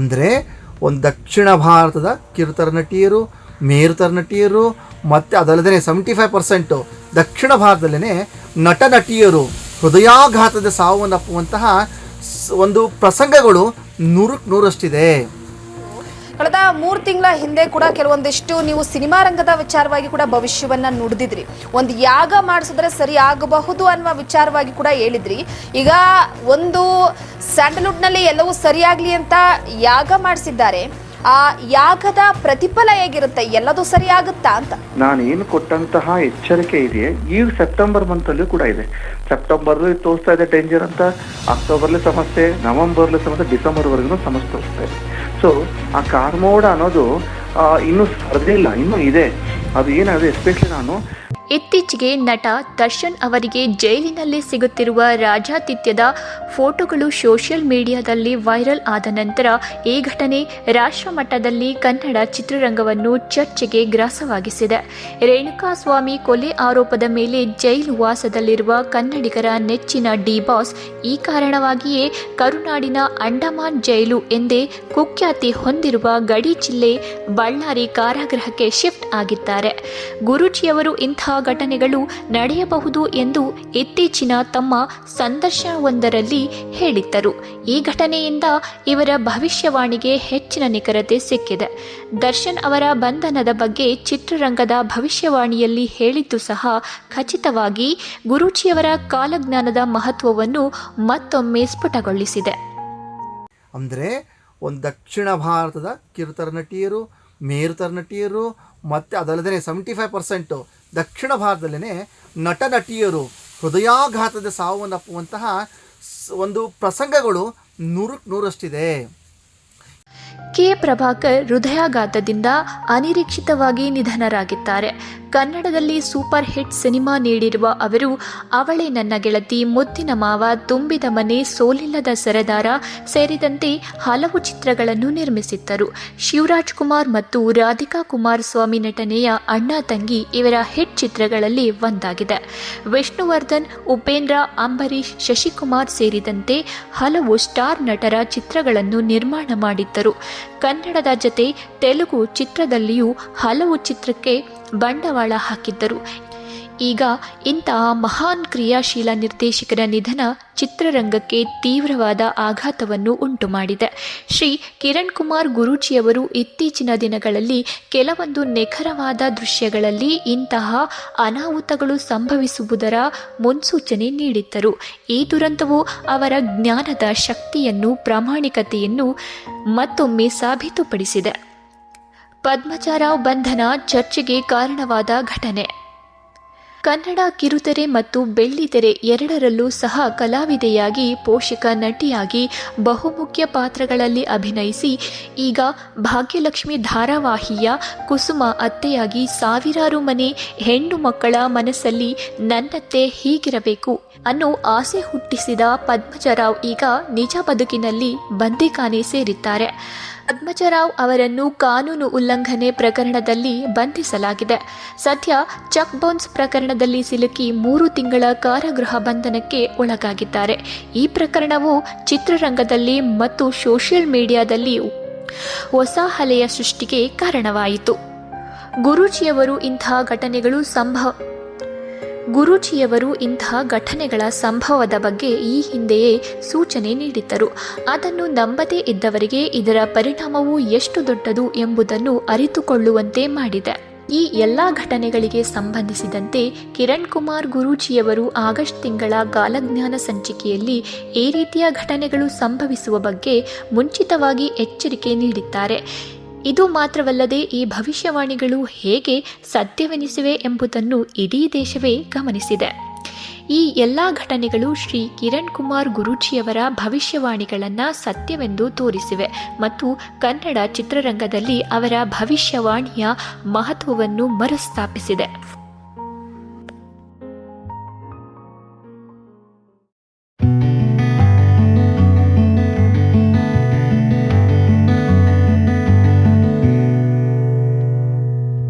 ಅಂದರೆ ಒಂದು ದಕ್ಷಿಣ ಭಾರತದ ಕಿರುತರ ನಟಿಯರು ಮೇರುತರ ನಟಿಯರು, ಮತ್ತು ಅದಲ್ಲದೆ ಸೆವೆಂಟಿ ಫೈವ್ ಪರ್ಸೆಂಟು ದಕ್ಷಿಣ ಭಾರತದಲ್ಲೇ ನಟ ನಟಿಯರು ಹೃದಯಾಘಾತದ ಸಾವನ್ನಪ್ಪುವಂತಹ ಒಂದು ಪ್ರಸಂಗಗಳು ನೂರಕ್ಕೆ ನೂರಷ್ಟಿದೆ. ಕಳೆದ ಮೂರು ತಿಂಗಳ ಹಿಂದೆ ಕೂಡ ಕೆಲವೊಂದಿಷ್ಟು ನೀವು ಸಿನಿಮಾ ರಂಗದ ವಿಚಾರವಾಗಿ ಕೂಡ ಭವಿಷ್ಯವನ್ನ ನುಡಿದಿದ್ರಿ. ಒಂದು ಯಾಗ ಮಾಡಿಸಿದ್ರೆ ಸರಿ ಆಗಬಹುದು ಅನ್ನುವ ವಿಚಾರವಾಗಿ ಕೂಡ ಹೇಳಿದ್ರಿ. ಈಗ ಒಂದು ಸ್ಯಾಂಡಲ್ವುಡ್ನಲ್ಲಿ ಎಲ್ಲವೂ ಸರಿಯಾಗ್ಲಿ ಅಂತ ಯಾಗ ಮಾಡಿಸಿದ್ದಾರೆ. ಆ ಯಾಗದ ಪ್ರತಿಫಲ ಹೇಗಿರುತ್ತೆ? ಎಲ್ಲದೂ ಸರಿ ಆಗುತ್ತಾ ಅಂತ? ನಾನು ಏನು ಕೊಟ್ಟಂತಹ ಎಚ್ಚರಿಕೆ ಇದೆ ಈಗ ಸೆಪ್ಟೆಂಬರ್ ಮಂತ್ ಅಲ್ಲೂ ಕೂಡ ಇದೆ. ಸೆಪ್ಟೆಂಬರ್ ತೋರಿಸ್ತಾ ಇದೆ ಡೇಂಜರ್ ಅಂತ, ಅಕ್ಟೋಬರ್ಲಿ ಸಮಸ್ಯೆ, ನವೆಂಬರ್ಲಿ ಸಮಸ್ಯೆ ಡಿಸೆಂಬರ್ ವರೆಗೂ ಸಮಸ್ಯೆ ತೋರಿಸ್ತಾ ಇದೆ. ಸೊ ಆ ಕಾರ್ಮೋಡ ಅನ್ನೋದು ಇನ್ನೂ ಸರ್ದಿಲ್ಲ ಇನ್ನೂ ಇದೆ. ಅದು ಏನಾದ್ರೆ ಎಸ್ಪೆಷಲಿ ನಾನು ಇತ್ತೀಚೆಗೆ ನಟ ದರ್ಶನ್ ಅವರಿಗೆ ಜೈಲಿನಲ್ಲಿ ಸಿಗುತ್ತಿರುವ ರಾಜಾತಿಥ್ಯದ ಫೋಟೋಗಳು ಸೋಷಿಯಲ್ ಮೀಡಿಯಾದಲ್ಲಿ ವೈರಲ್ ಆದ ನಂತರ ಈ ಘಟನೆ ರಾಷ್ಟ್ರಮಟ್ಟದಲ್ಲಿ ಕನ್ನಡ ಚಿತ್ರರಂಗವನ್ನು ಚರ್ಚೆಗೆ ಗ್ರಾಸವಾಗಿಸಿದೆ. ರೇಣುಕಾಸ್ವಾಮಿ ಕೊಲೆ ಆರೋಪದ ಮೇಲೆ ಜೈಲು ವಾಸದಲ್ಲಿರುವ ಕನ್ನಡಿಗರ ನೆಚ್ಚಿನ ಡಿ ಬಾಸ್ ಈ ಕಾರಣವಾಗಿಯೇ ಕರುನಾಡಿನ ಅಂಡಮಾನ್ ಜೈಲು ಎಂದೇ ಕುಖ್ಯಾತಿ ಹೊಂದಿರುವ ಗಡಿ ಜಿಲ್ಲೆ ಬಳ್ಳಾರಿ ಕಾರಾಗೃಹಕ್ಕೆ ಶಿಫ್ಟ್ ಆಗಿದ್ದಾರೆ. ಗುರೂಜಿಯವರು ಇಂತಹ ಘಟನೆಗಳು ನಡೆಯಬಹುದು ಎಂದು ಇತ್ತೀಚಿನ ತಮ್ಮ ಸಂದರ್ಶನವೊಂದರಲ್ಲಿ ಹೇಳಿದ್ದರು. ಈ ಘಟನೆಯಿಂದ ಇವರ ಭವಿಷ್ಯವಾಣಿಗೆ ಹೆಚ್ಚಿನ ನಿಖರತೆ ಸಿಕ್ಕಿದೆ. ದರ್ಶನ್ ಅವರ ಬಂಧನದ ಬಗ್ಗೆ ಚಿತ್ರರಂಗದ ಭವಿಷ್ಯವಾಣಿಯಲ್ಲಿ ಹೇಳಿದ್ದು ಸಹ ಖಚಿತವಾಗಿ ಗುರೂಜಿಯವರ ಕಾಲಜ್ಞಾನದ ಮಹತ್ವವನ್ನು ಮತ್ತೊಮ್ಮೆ ಸ್ಫುಟಗೊಳಿಸಿದೆ. ಅಂದರೆ ಒಂದು ದಕ್ಷಿಣ ಭಾರತದ ಕಿರುತರ ನಟಿಯರು ಮೇರುತರ ನಟಿಯರು ಮತ್ತು ಅದಲ್ಲದೆ ಸೆವೆಂಟಿ ಫೈವ್ ಪರ್ಸೆಂಟು ದಕ್ಷಿಣ ಭಾರತದಲ್ಲೇ ನಟ ನಟಿಯರು ಹೃದಯಾಘಾತದ ಸಾವನ್ನಪ್ಪುವಂತಹ ಒಂದು ಪ್ರಸಂಗಗಳು ನೂರಕ್ಕೆ ನೂರಷ್ಟಿದೆ. ಕೆ. ಪ್ರಭಾಕರ್ ಹೃದಯಾಘಾತದಿಂದ ಅನಿರೀಕ್ಷಿತವಾಗಿ ನಿಧನರಾಗಿದ್ದಾರೆ. ಕನ್ನಡದಲ್ಲಿ ಸೂಪರ್ ಹಿಟ್ ಸಿನಿಮಾ ನೀಡಿರುವ ಅವರು, ಅವಳೇ ನನ್ನ ಗೆಳತಿ, ಮುದ್ದಿನ ಮಾವ, ತುಂಬಿದ ಮನೆ, ಸೋಲಿಲ್ಲದ ಸರದಾರ ಸೇರಿದಂತೆ ಹಲವು ಚಿತ್ರಗಳನ್ನು ನಿರ್ಮಿಸಿದ್ದರು. ಶಿವರಾಜ್ ಕುಮಾರ್ ಮತ್ತು ರಾಧಿಕಾ ಕುಮಾರ್ ಸ್ವಾಮಿ ನಟನೆಯ ಅಣ್ಣ ತಂಗಿ ಇವರ ಹಿಟ್ ಚಿತ್ರಗಳಲ್ಲಿ ಒಂದಾಗಿದೆ. ವಿಷ್ಣುವರ್ಧನ್, ಉಪೇಂದ್ರ ಅಂಬರೀಶ್ ಶಶಿಕುಮಾರ್ ಸೇರಿದಂತೆ ಹಲವು ಸ್ಟಾರ್ ನಟರ ಚಿತ್ರಗಳನ್ನು ನಿರ್ಮಾಣ ಮಾಡಿದ್ದರು. ಕನ್ನಡದ ಜತೆ ತೆಲುಗು ಚಿತ್ರದಲ್ಲಿಯೂ ಹಲವು ಚಿತ್ರಕ್ಕೆ ಬಂಡವಾಳ ಹಾಕಿದ್ದರು. ಈಗ ಇಂತಹ ಮಹಾನ್ ಕ್ರಿಯಾಶೀಲ ನಿರ್ದೇಶಕರ ನಿಧನ ಚಿತ್ರರಂಗಕ್ಕೆ ತೀವ್ರವಾದ ಆಘಾತವನ್ನು ಉಂಟು ಮಾಡಿದೆ ಶ್ರೀ ಕಿರಣ್ ಕುಮಾರ್ ಗುರೂಜಿಯವರು ಇತ್ತೀಚಿನ ದಿನಗಳಲ್ಲಿ ಕೆಲವೊಂದು ನಿಖರವಾದ ದೃಶ್ಯಗಳಲ್ಲಿ ಇಂತಹ ಅನಾಹುತಗಳು ಸಂಭವಿಸುವುದರ ಮುನ್ಸೂಚನೆ ನೀಡಿದ್ದರು. ಈ ದುರಂತವು ಅವರ ಜ್ಞಾನದ ಶಕ್ತಿಯನ್ನು ಪ್ರಾಮಾಣಿಕತೆಯನ್ನು ಮತ್ತೊಮ್ಮೆ ಸಾಬೀತುಪಡಿಸಿದೆ. ಪದ್ಮಜಾರಾವ್ ಬಂಧನ ಚರ್ಚೆಗೆ ಕಾರಣವಾದ ಘಟನೆ. ಕನ್ನಡ ಕಿರುತೆರೆ ಮತ್ತು ಬೆಳ್ಳಿತೆರೆ ಎರಡರಲ್ಲೂ ಸಹ ಕಲಾವಿದೆಯಾಗಿ ಪೋಷಕ ನಟಿಯಾಗಿ ಬಹುಮುಖ್ಯ ಪಾತ್ರಗಳಲ್ಲಿ ಅಭಿನಯಿಸಿ, ಈಗ ಭಾಗ್ಯಲಕ್ಷ್ಮಿ ಧಾರಾವಾಹಿಯ ಕುಸುಮ ಅತ್ತೆಯಾಗಿ ಸಾವಿರಾರು ಮನೆ ಹೆಣ್ಣು ಮಕ್ಕಳ ಮನಸ್ಸಲ್ಲಿ ನನ್ನತ್ತೆ ಹೀಗಿರಬೇಕು ಅನ್ನೋ ಆಸೆ ಹುಟ್ಟಿಸಿದ ಪದ್ಮಜರಾವ್ ಈಗ ನಿಜ ಬದುಕಿನಲ್ಲಿ ಬಂದಿಖಾನೆ ಸೇರಿದ್ದಾರೆ. ಪದ್ಮಜರಾವ್ ಅವರನ್ನು ಕಾನೂನು ಉಲ್ಲಂಘನೆ ಪ್ರಕರಣದಲ್ಲಿ ಬಂಧಿಸಲಾಗಿದೆ. ಸದ್ಯ ಚೆಕ್ ಬೌನ್ಸ್ ಪ್ರಕರಣದಲ್ಲಿ ಸಿಲುಕಿ ಮೂರು ತಿಂಗಳ ಕಾರಾಗೃಹ ಬಂಧನಕ್ಕೆ ಒಳಗಾಗಿದ್ದಾರೆ. ಈ ಪ್ರಕರಣವು ಚಿತ್ರರಂಗದಲ್ಲಿ ಮತ್ತು ಸೋಷಿಯಲ್ ಮೀಡಿಯಾದಲ್ಲಿ ಹೊಸ ಅಲೆಯ ಸೃಷ್ಟಿಗೆ ಕಾರಣವಾಯಿತು. ಗುರೂಜಿಯವರು ಇಂತಹ ಘಟನೆಗಳು ಸಂಭವ ಗುರೂಜಿಯವರು ಇಂತಹ ಘಟನೆಗಳ ಸಂಭವದ ಬಗ್ಗೆ ಈ ಹಿಂದೆಯೇ ಸೂಚನೆ ನೀಡಿದ್ದರು. ಅದನ್ನು ನಂಬದೇ ಇದ್ದವರಿಗೆ ಇದರ ಪರಿಣಾಮವು ಎಷ್ಟು ದೊಡ್ಡದು ಎಂಬುದನ್ನು ಅರಿತುಕೊಳ್ಳುವಂತೆ ಮಾಡಿದೆ. ಈ ಎಲ್ಲ ಘಟನೆಗಳಿಗೆ ಸಂಬಂಧಿಸಿದಂತೆ ಕಿರಣ್ ಕುಮಾರ್ ಗುರೂಜಿಯವರು ಆಗಸ್ಟ್ ತಿಂಗಳ ಕಾಲಜ್ಞಾನ ಸಂಚಿಕೆಯಲ್ಲಿ ಈ ರೀತಿಯ ಘಟನೆಗಳು ಸಂಭವಿಸುವ ಬಗ್ಗೆ ಮುಂಚಿತವಾಗಿ ಎಚ್ಚರಿಕೆ ನೀಡಿದ್ದಾರೆ. ಇದು ಮಾತ್ರವಲ್ಲದೆ ಈ ಭವಿಷ್ಯವಾಣಿಗಳು ಹೇಗೆ ಸತ್ಯವೆನಿಸಿವೆ ಎಂಬುದನ್ನು ಇಡೀ ದೇಶವೇ ಗಮನಿಸಿದೆ. ಈ ಎಲ್ಲ ಘಟನೆಗಳು ಶ್ರೀ ಕಿರಣ್ ಕುಮಾರ್ ಗುರೂಜಿಯವರ ಭವಿಷ್ಯವಾಣಿಗಳನ್ನು ಸತ್ಯವೆಂದು ತೋರಿಸಿವೆ ಮತ್ತು ಕನ್ನಡ ಚಿತ್ರರಂಗದಲ್ಲಿ ಅವರ ಭವಿಷ್ಯವಾಣಿಯ ಮಹತ್ವವನ್ನು ಮರುಸ್ಥಾಪಿಸಿದೆ.